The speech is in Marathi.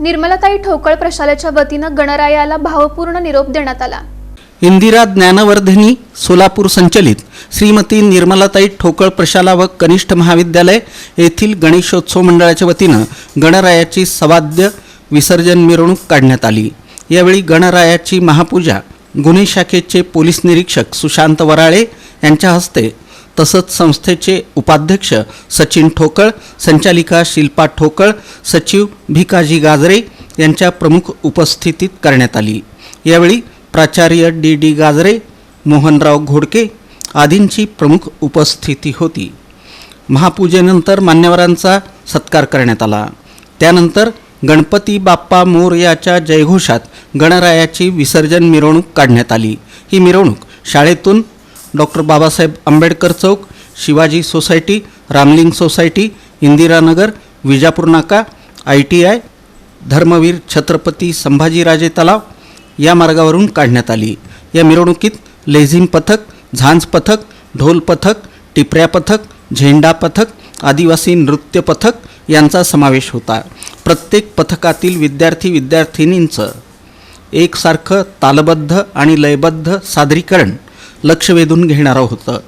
निर्मलाताई ठोकळ प्रशालेच्या वतीनं गणरायाला भावपूर्ण निरोप देण्यात आला. इंदिरा ज्ञानवर्धिनी सोलापूर संचलित श्रीमती निर्मलाताई ठोकळ प्रशाला व कनिष्ठ महाविद्यालय येथील गणेशोत्सव मंडळाच्या वतीनं गणरायाची सवाद्य विसर्जन मिरवणूक काढण्यात आली. यावेळी गणरायाची महापूजा गुन्हे शाखेचे पोलीस निरीक्षक सुशांत वराळे यांच्या हस्ते तसंच संस्थेचे उपाध्यक्ष सचिन ठोकळ संचालिका शिल्पा ठोकळ सचिव भिकाजी गाजरे यांच्या प्रमुख उपस्थितीत करण्यात आली. यावेळी प्राचार्य डी डी गाजरे मोहनराव घोडके आदींची प्रमुख उपस्थिती होती. महापूजेनंतर मान्यवरांचा सत्कार करण्यात आला. त्यानंतर गणपती बाप्पा मोरयाच्या जयघोषात गणरायाची विसर्जन मिरवणूक काढण्यात आली. ही मिरवणूक शाळेतून डॉक्टर बाबासाहेब आंबेडकर चौक शिवाजी सोसायटी रामलिंग सोसायटी इंदिरानगर विजापूर नाका I T I Dharmaveer Chhatrapati Sambhajiraje तलाव या मार्गावरून काढण्यात आली. या मिरवणुकीत लेझिम पथक झांज पथक ढोल पथक टिपऱ्या पथक झेंडा पथक आदिवासी नृत्य पथक यांचा समावेश होता. प्रत्येक पथकातील विद्यार्थी विद्यार्थिनींचं एकसारखं तालबद्ध आणि लयबद्ध सादरीकरण लक्ष वेधून घेणारं होतं.